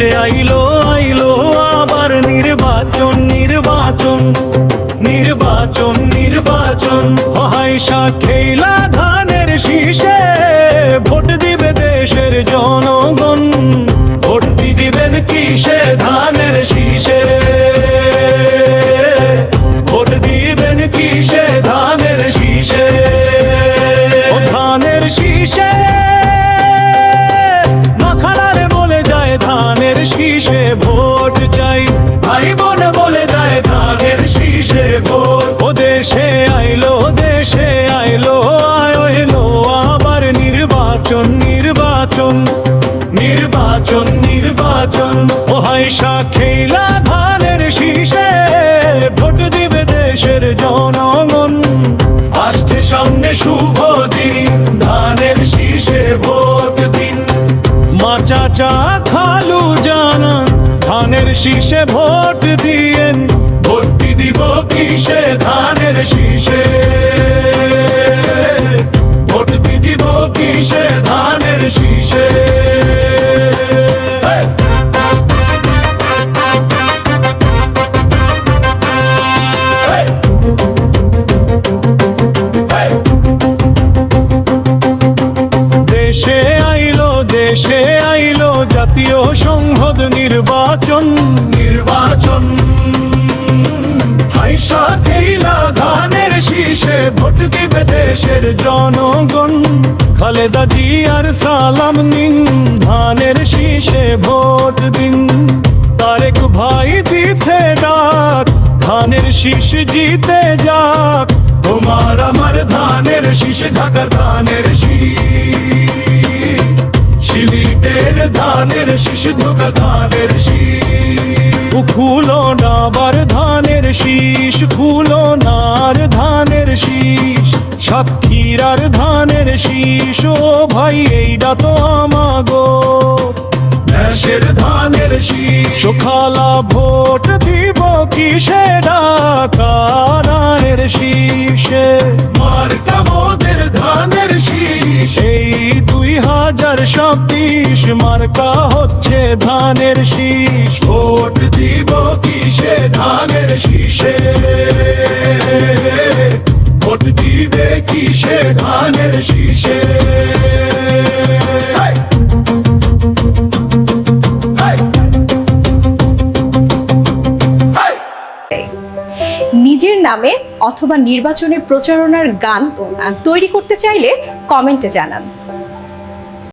দেশে আইলো আইলো, আবার নির্বাচন নির্বাচন নির্বাচন নির্বাচন। হাই সাক্ষেলা ধানের শীষে ভোট দিবে দেশের জনগণ। ভোট চাই। ভাই বোন বলে যায় ধানের শীষে ভোট ও দেশে আইলো দেশে আইলো আইলো আবার নির্বাচন নির্বাচন। নির্বাচন নির্বাচন। ও হাইসা খেলা ধানের শীষে ভোট দিবে দেশের জনগণ। আসছে সামনে শুভ দিন ধানের শীষে ভোট দিন। মা চাচা খালু জানা শীষে ভোট দিয়েন ভোট দিব কিসে ধানের শীষে ভোট দিব কিসে ধানের শীষে Hey! Hey! Hey! দেশে আইলো দেশে আইলো জাতীয় সংসদ নির্বাচন। নির্বাচন। হাইসা খেলা ধানের শীষে ভোট দিবে দেশের জনগণ। খালেদা জিয়ার সালাম নিন, ধানের শীষে ভোট দিন। তারেক ভাই দিতে ডাক, ধানের শীষ জিতে যাক। তোমার আমার ধানের শীষ ঢাকা ধানের শীষ। ধানের শীষ ঢোকা ধানের শীষ। খুলো নাবার ধানের শীষ, খুলো নার ধানের শীষ। সাতক্ষীরার ধানের শীষ, ও ভাই এইটা তো আমাগো। দেশের ধানের শীষ খালা ভোট দিব কিসে ডাকা ধানের শীষে? এই দুই হাজার ছাব্বিশ মার্কা হচ্ছে ধানের শীষ। ভোট দিব কিসে ধানের শীষে? ভোট দিবে কিসে ধানের শীষে? নামে অথবা নির্বাচনের প্রচারণার গান তৈরি করতে চাইলে কমেন্টে জানান।